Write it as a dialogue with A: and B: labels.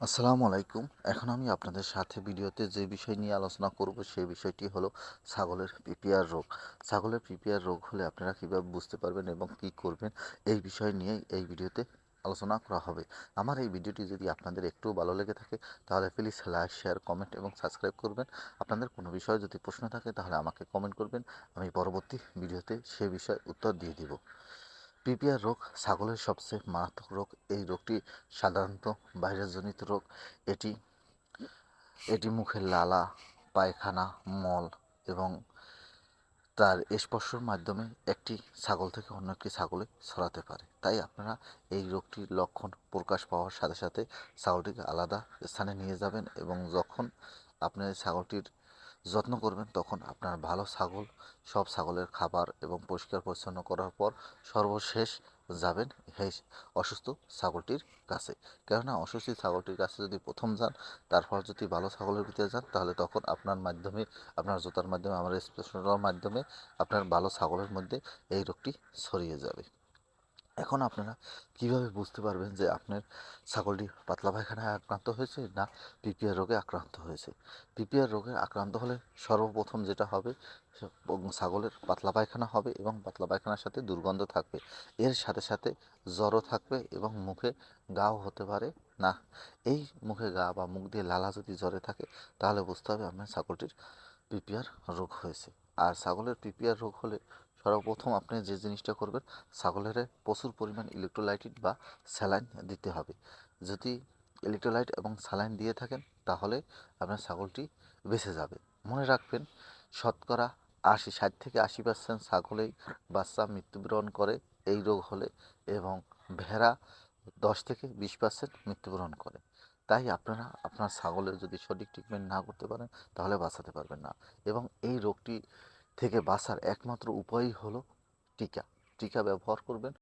A: আসসালামু আলাইকুম। এখন আমি আপনাদের সাথে ভিডিওতে যে বিষয় নিয়ে আলোচনা করব সেই বিষয়টি হলো ছাগলের পিপিআর রোগ। ছাগলের পিপিআর রোগ হলে আপনারা কীভাবে বুঝতে পারবেন এবং কী করবেন, এই বিষয় নিয়েই এই ভিডিওতে আলোচনা করা হবে। আমার এই ভিডিওটি যদি আপনাদের একটু ভালো লেগে থাকে, তাহলে প্লিজ লাইক শেয়ার কমেন্ট এবং সাবস্ক্রাইব করবেন। আপনাদের কোনো বিষয়ে যদি প্রশ্ন থাকে, তাহলে আমাকে কমেন্ট করবেন। আমি পরবর্তী ভিডিওতে সে বিষয়ে উত্তর দিয়ে দিব। পিপিআর রোগ ছাগলের সবচেয়ে মারাত্মক রোগ। এই রোগটি সাধারণত ভাইরাসজনিত রোগ। এটি এটি মুখের লালা, পায়খানা, মল এবং তার স্পর্শর মাধ্যমে একটি ছাগল থেকে অন্য একটি ছাগলে ছড়াতে পারে। তাই আপনারা এই রোগটির লক্ষণ প্রকাশ পাওয়ার সাথে সাথে ছাগলটিকে আলাদা স্থানে নিয়ে যাবেন এবং যখন আপনার ছাগলটির যত্ন করবেন তখন আপনার ভালো ছাগল, সব ছাগলের খাবার এবং পরিষ্কার পরিচ্ছন্ন করার পর সর্বশেষ যাবেন এই অসুস্থ ছাগলটির কাছে। কেননা অসুস্থ ছাগলটির কাছে যদি প্রথম যান, তারপর যদি ভালো ছাগলের ভিতরে যান, তাহলে তখন আপনার মাধ্যমে, আপনার জোতার মাধ্যমে, আমার স্পেশালের মাধ্যমে আপনার ভালো ছাগলের মধ্যে এই রোগটি ছড়িয়ে যাবে। এখন আপনারা কীভাবে বুঝতে পারবেন যে আপনার ছাগলটি পাতলা পায়খানায় আক্রান্ত হয়েছে না পিপিআর রোগে আক্রান্ত হয়েছে? পিপিআর রোগে আক্রান্ত হলে সর্বপ্রথম যেটা হবে ছাগলের পাতলা পায়খানা হবে এবং পাতলা পায়খানার সাথে দুর্গন্ধ থাকবে। এর সাথে সাথে জ্বরও থাকবে এবং মুখে গাও হতে পারে না। এই মুখে গা বা মুখ দিয়ে লালা যদি জ্বরে থাকে, তাহলে বুঝতে হবে আপনার ছাগলটির পিপিআর রোগ হয়েছে। আর ছাগলের পিপিআর রোগ হলে সর্বপ্রথম আপনি যে জিনিসটা করবেন, ছাগলের প্রচুর পরিমাণ ইলেকট্রোলাইটিড বা স্যালাইন দিতে হবে। যদি ইলেকট্রোলাইট এবং স্যালাইন দিয়ে থাকেন, তাহলে আপনার ছাগলটি বেঁচে যাবে। মনে রাখবেন, শতকরা আশি, ষাট থেকে আশি পার্সেন্ট ছাগলেই বাচ্চা মৃত্যুবরণ করে এই রোগ হলে এবং ভেড়া দশ থেকে বিশ পার্সেন্ট মৃত্যুবরণ করে। তাই আপনারা, আপনার ছাগলের যদি সঠিক ট্রিটমেন্ট না করতে পারেন, তাহলে বাঁচাতে পারবেন না। এবং এই রোগটি থেকে বাঁচার একমাত্র উপায়ই হলো টিকা। টিকা ব্যবহার করবেন